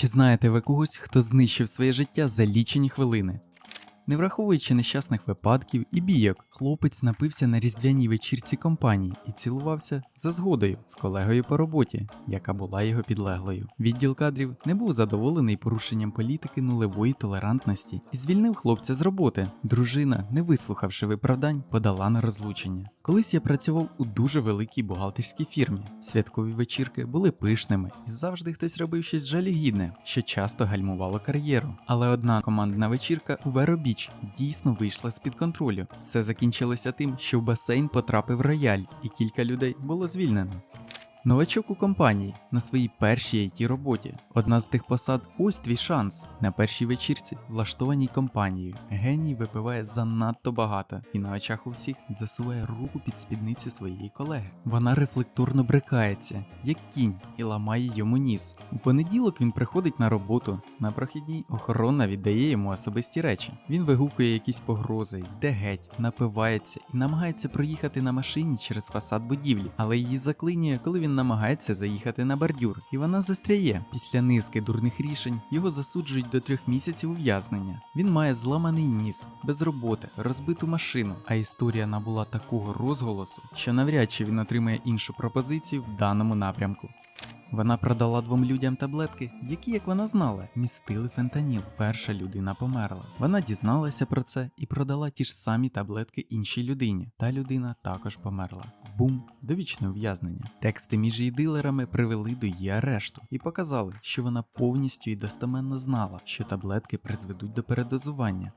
Чи знаєте ви когось, хто знищив своє життя за лічені хвилини? Не враховуючи нещасних випадків і бійок, хлопець напився на різдвяній вечірці компанії і цілувався за згодою з колегою по роботі, яка була його підлеглою. Відділ кадрів не був задоволений порушенням політики нулевої толерантності і звільнив хлопця з роботи. Дружина, не вислухавши виправдань, подала на розлучення. Колись я працював у дуже великій бухгалтерській фірмі. Святкові вечірки були пишними, і завжди хтось робив щось жалюгідне, що часто гальмувало кар'єру. Але одна командна вечірка у Веробіч дійсно вийшла з-під контролю. Все закінчилося тим, що в басейн потрапив рояль, і кілька людей було звільнено. Новачок у компанії на своїй першій it роботі. Одна з тих посад ось твій шанс. На першій вечірці, влаштованій компанією, геній випиває занадто багато і на очах у всіх засуває руку під спідницю своєї колеги. Вона рефлекторно брикається, як кінь, і ламає йому ніс. У понеділок він приходить на роботу. На прохідній охорона віддає йому особисті речі. Він вигукує якісь погрози, йде геть, напивається і намагається проїхати на машині через фасад будівлі, але її заклинює, коли він намагається заїхати на бордюр, і вона застряє. Після низки дурних рішень його засуджують до трьох місяців ув'язнення. Він має зламаний ніс, без роботи, розбиту машину. А історія набула такого розголосу, що навряд чи він отримає іншу пропозицію в даному напрямку. Вона продала двом людям таблетки, які, як вона знала, містили фентаніл. Перша людина померла. Вона дізналася про це і продала ті ж самі таблетки іншій людині. Та людина також померла. Бум, довічне ув'язнення. Тексти між її дилерами привели до її арешту і показали, що вона повністю і достеменно знала, що таблетки призведуть до передозування.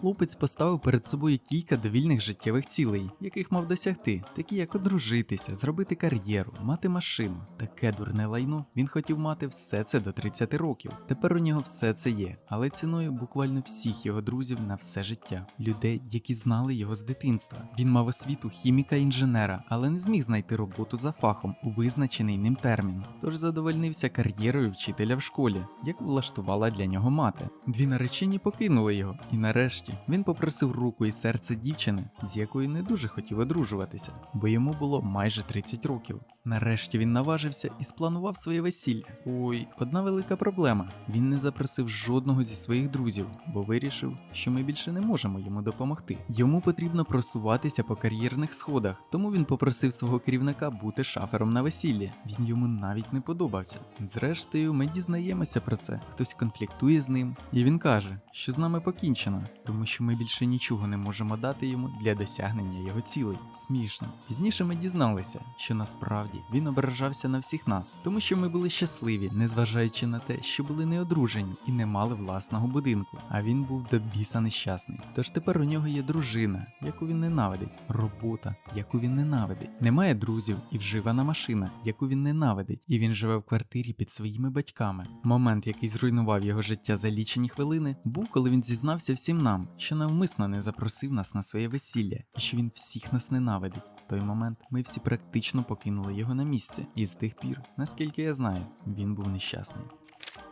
Хлопець поставив перед собою кілька довільних життєвих цілей, яких мав досягти, такі як одружитися, зробити кар'єру, мати машину. Таке дурне лайно. Він хотів мати все це до 30 років. Тепер у нього все це є, але ціною буквально всіх його друзів на все життя, людей, які знали його з дитинства. Він мав освіту хіміка-інженера, але не зміг знайти роботу за фахом у визначений ним термін. Тож задовольнився кар'єрою вчителя в школі, яку влаштувала для нього мати. Дві наречені покинули його, і нарешті він попросив руку і серце дівчини, з якою не дуже хотів одружуватися, бо йому було майже 30 років. Нарешті він наважився і спланував своє весілля. Ой, одна велика проблема. Він не запросив жодного зі своїх друзів, бо вирішив, що ми більше не можемо йому допомогти. Йому потрібно просуватися по кар'єрних сходах, тому він попросив свого керівника бути шафером на весіллі. Він йому навіть не подобався. Зрештою, ми дізнаємося про це. Хтось конфліктує з ним, і він каже, що з нами покінчено, тому що ми більше нічого не можемо дати йому для досягнення його цілей. Смішно. Пізніше ми дізналися, що насправді він ображався на всіх нас, тому що ми були щасливі, незважаючи на те, що були неодружені і не мали власного будинку. А він був до біса нещасний. Тож тепер у нього є дружина, яку він ненавидить, робота, яку він ненавидить. Немає друзів і вживана машина, яку він ненавидить, і він живе в квартирі під своїми батьками. Момент, який зруйнував його життя за лічені хвилини, був, коли він зізнався всім нам, що навмисно не запросив нас на своє весілля і що він всіх нас ненавидить. В той момент ми всі практично покинули його на місці, і з тих пір, наскільки я знаю, він був нещасний.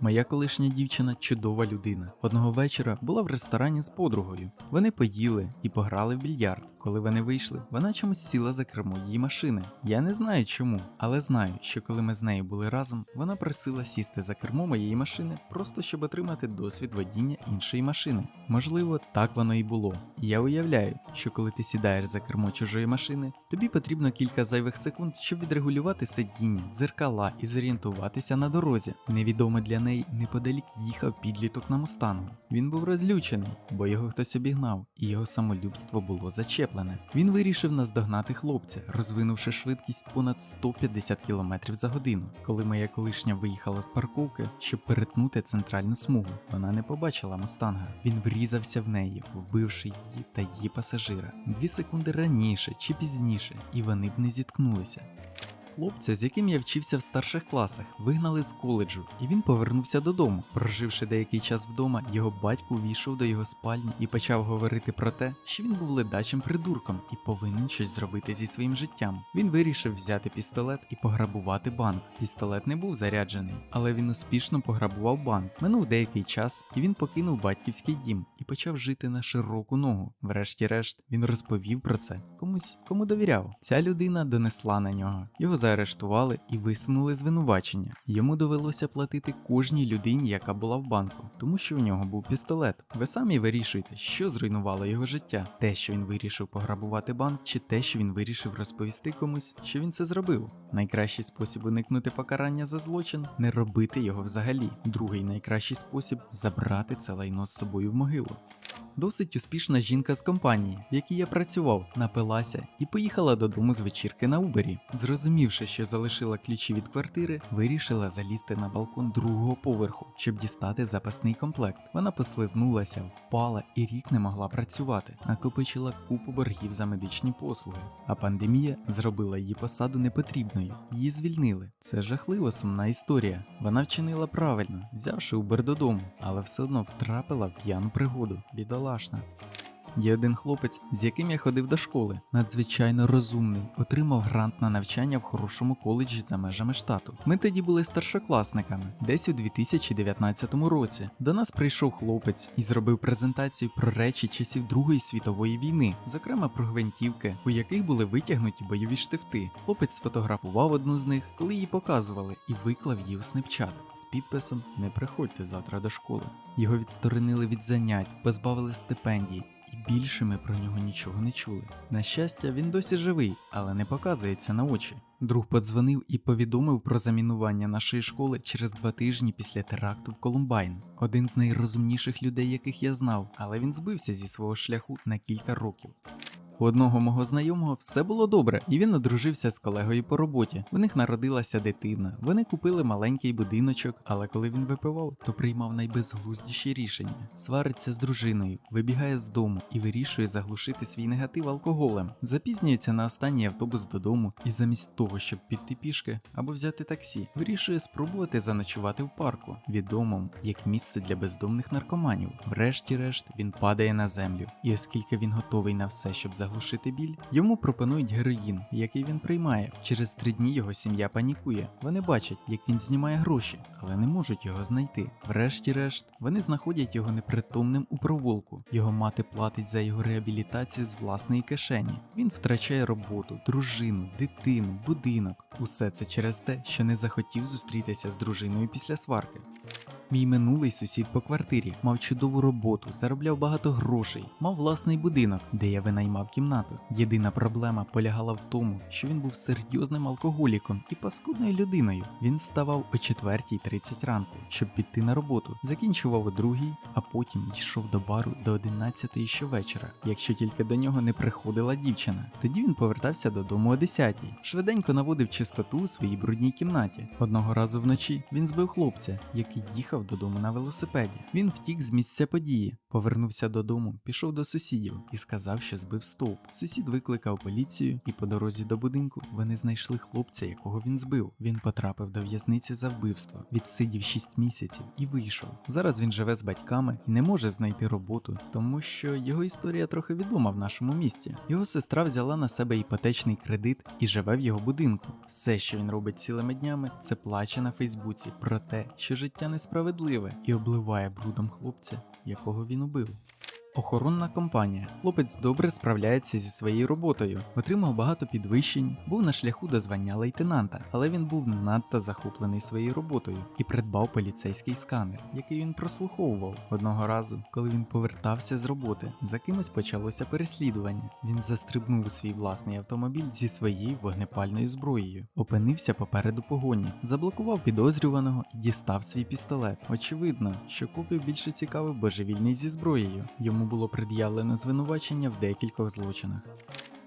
Моя колишня дівчина чудова людина. Одного вечора була в ресторані з подругою. Вони поїли і пограли в більярд. Коли вони вийшли, вона чомусь сіла за кермо її машини. Я не знаю чому, але знаю, що коли ми з нею були разом, вона просила сісти за кермо моєї машини, просто щоб отримати досвід водіння іншої машини. Можливо, так воно і було. Я уявляю, що коли ти сідаєш за кермо чужої машини, тобі потрібно кілька зайвих секунд, щоб відрегулювати сидіння, дзеркала і зорієнтуватися на дорозі. Невідомо для неї неподалік їхав підліток на мустангу. Він був розлючений, бо його хтось обігнав, і його самолюбство було зачеплене. Він вирішив наздогнати хлопця, розвинувши швидкість понад 150 км за годину. Коли моя колишня виїхала з парковки, щоб перетнути центральну смугу, вона не побачила мустанга. Він врізався в неї, вбивши її та її пасажира. Дві секунди раніше чи пізніше, і вони б не зіткнулися. Хлопця, з яким я вчився в старших класах, вигнали з коледжу, і він повернувся додому. Проживши деякий час вдома, його батько увійшов до його спальні і почав говорити про те, що він був ледачим придурком і повинен щось зробити зі своїм життям. Він вирішив взяти пістолет і пограбувати банк. Пістолет не був заряджений, але він успішно пограбував банк. Минув деякий час, і він покинув батьківський дім і почав жити на широку ногу. Врешті-решт, він розповів про це комусь, кому довіряв. Ця людина донесла на нього. Його заарештували і висунули звинувачення. Йому довелося платити кожній людині, яка була в банку, тому що у нього був пістолет. Ви самі вирішуєте, що зруйнувало його життя: те, що він вирішив пограбувати банк, чи те, що він вирішив розповісти комусь, що він це зробив. Найкращий спосіб уникнути покарання за злочин не робити його взагалі. Другий найкращий спосіб забрати це лайно з собою в могилу. Досить успішна жінка з компанії, в якій я працював, напилася і поїхала додому з вечірки на Убері. Зрозумівши, що залишила ключі від квартири, вирішила залізти на балкон другого поверху, щоб дістати запасний комплект. Вона послизнулася, впала і рік не могла працювати, накопичила купу боргів за медичні послуги. А пандемія зробила її посаду непотрібною. Її звільнили. Це жахливо сумна історія. Вона вчинила правильно, взявши Убер додому, але все одно втрапила в п'яну пригоду. Бідолашна. Є один хлопець, з яким я ходив до школи, надзвичайно розумний, отримав грант на навчання в хорошому коледжі за межами штату. Ми тоді були старшокласниками, десь у 2019 році. До нас прийшов хлопець і зробив презентацію про речі часів Другої світової війни, зокрема про гвинтівки, у яких були витягнуті бойові штифти. Хлопець сфотографував одну з них, коли її показували, і виклав її у снепчат з підписом Не приходьте завтра до школи. Його відсторонили від занять, позбавили стипендії. І більше ми про нього нічого не чули. На щастя, він досі живий, але не показується на очі. Друг подзвонив і повідомив про замінування нашої школи через два тижні після теракту в Колумбайн. Один з найрозумніших людей, яких я знав, але він збився зі свого шляху на кілька років. У одного мого знайомого все було добре, і він одружився з колегою по роботі. У них народилася дитина. Вони купили маленький будиночок, але коли він випивав, то приймав найбезглуздіші рішення. Свариться з дружиною, вибігає з дому і вирішує заглушити свій негатив алкоголем. Запізнюється на останній автобус додому, і замість того, щоб піти пішки або взяти таксі, вирішує спробувати заночувати в парку, відомому як місце для бездомних наркоманів. Врешті-решт він падає на землю, і оскільки він готовий на все, щоб заглушити біль, йому пропонують героїн, який він приймає. Через три дні його сім'я панікує. Вони бачать, як він знімає гроші, але не можуть його знайти. Врешті-решт, вони знаходять його непритомним у провулку. Його мати платить за його реабілітацію з власної кишені. Він втрачає роботу, дружину, дитину, будинок. Усе це через те, що не захотів зустрітися з дружиною після сварки. Мій минулий сусід по квартирі мав чудову роботу, заробляв багато грошей, мав власний будинок, де я винаймав кімнату. Єдина проблема полягала в тому, що він був серйозним алкоголіком і паскудною людиною. Він вставав о 4.30 ранку, щоб піти на роботу, закінчував о 2, а потім йшов до бару до 11 щовечора, якщо тільки до нього не приходила дівчина. Тоді він повертався додому о 10, швиденько наводив чистоту у своїй брудній кімнаті. Одного разу вночі він збив хлопця, який їхав додому на велосипеді. Він втік з місця події, повернувся додому, пішов до сусідів і сказав, що збив стовп. Сусід викликав поліцію, і по дорозі до будинку вони знайшли хлопця, якого він збив. Він потрапив до в'язниці за вбивство, відсидів 6 місяців і вийшов. Зараз він живе з батьками і не може знайти роботу, тому що його історія трохи відома в нашому місті. Його сестра взяла на себе іпотечний кредит і живе в його будинку. Все, що він робить цілими днями, це плаче на Фейсбуці про те, що життя несправедливе, і обливає брудом хлопця, якого він убив. Охоронна компанія. Хлопець добре справляється зі своєю роботою, отримав багато підвищень, був на шляху до звання лейтенанта, але він був надто захоплений своєю роботою і придбав поліцейський сканер, який він прослуховував. Одного разу, коли він повертався з роботи, за кимось почалося переслідування. Він застрибнув у свій власний автомобіль зі своєю вогнепальною зброєю, опинився попереду погоні, заблокував підозрюваного і дістав свій пістолет. Очевидно, що копів більше цікавив божевільний зі зброєю. Йому було пред'явлено звинувачення в декількох злочинах.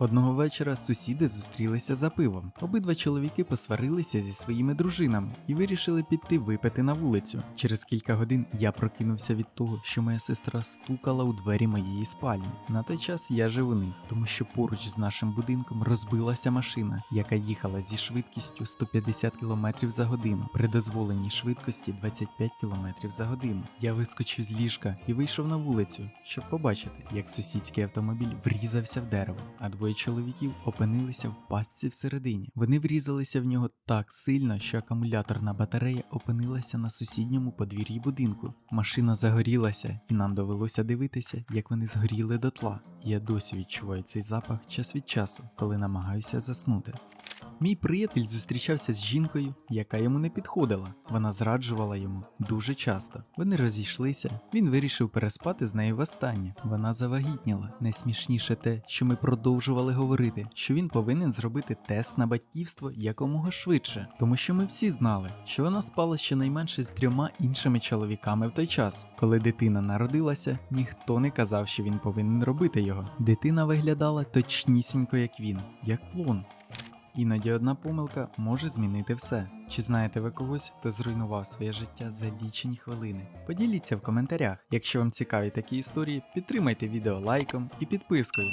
Одного вечора сусіди зустрілися за пивом. Обидва чоловіки посварилися зі своїми дружинами і вирішили піти випити на вулицю. Через кілька годин я прокинувся від того, що моя сестра стукала у двері моєї спальні. На той час я жив у них, тому що поруч з нашим будинком розбилася машина, яка їхала зі швидкістю 150 км за годину при дозволеній швидкості 25 км за годину. Я вискочив з ліжка і вийшов на вулицю, щоб побачити, як сусідський автомобіль врізався в дерево, а двоє чоловіків опинилися в пастці всередині. Вони врізалися в нього так сильно, що акумуляторна батарея опинилася на сусідньому подвір'ї будинку. Машина загорілася, і нам довелося дивитися, як вони згоріли дотла. Я досі відчуваю цей запах час від часу, коли намагаюся заснути. Мій приятель зустрічався з жінкою, яка йому не підходила. Вона зраджувала йому дуже часто. Вони розійшлися. Він вирішив переспати з нею востаннє. Вона завагітніла. Найсмішніше те, що ми продовжували говорити, що він повинен зробити тест на батьківство якомога швидше, тому що ми всі знали, що вона спала щонайменше з трьома іншими чоловіками в той час. Коли дитина народилася, ніхто не казав, що він повинен робити його. Дитина виглядала точнісінько як він, як клон. Іноді одна помилка може змінити все. Чи знаєте ви когось, хто зруйнував своє життя за лічені хвилини? Поділіться в коментарях. Якщо вам цікаві такі історії, підтримайте відео лайком і підпискою.